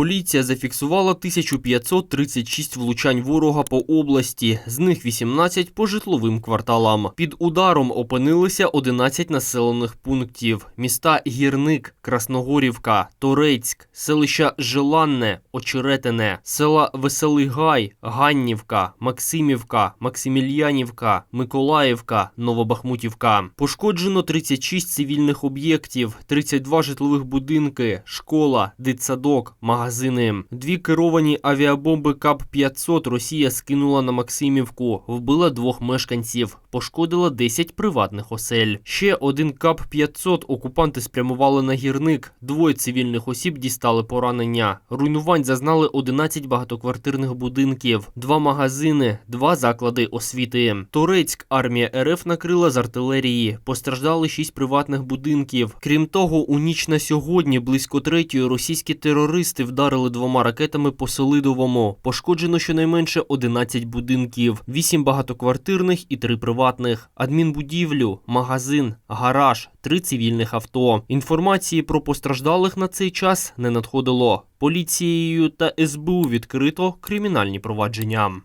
Поліція зафіксувала 1536 влучань ворога по області, з них 18 по житловим кварталам. Під ударом опинилися 11 населених пунктів: міста Гірник, Красногорівка, Торецьк, селища Желанне, Очеретине, села Веселий Гай, Ганнівка, Максимівка, Максимільянівка, Миколаївка, Новобахмутівка. Пошкоджено 36 цивільних об'єктів, 32 житлових будинки, школа, дитсадок, магазини. Дві керовані авіабомби КАП-500 Росія скинула на Максимівку, вбила двох мешканців, пошкодила 10 приватних осель. Ще один КАП-500 окупанти спрямували на гірник. Двоє цивільних осіб дістали поранення. Руйнувань зазнали 11 багатоквартирних будинків, два магазини, два заклади освіти. Торецьк армія РФ накрила з артилерії. Постраждали 6 приватних будинків. Крім того, у ніч на сьогодні близько третьої російські терористи вдарили двома ракетами по Селидовому. Пошкоджено щонайменше 11 будинків, 8 багатоквартирних і 3 приватних, адмінбудівлю, магазин, гараж, 3 цивільних авто. Інформації про постраждалих на цей час не надходило. Поліцією та СБУ відкрито кримінальні провадження.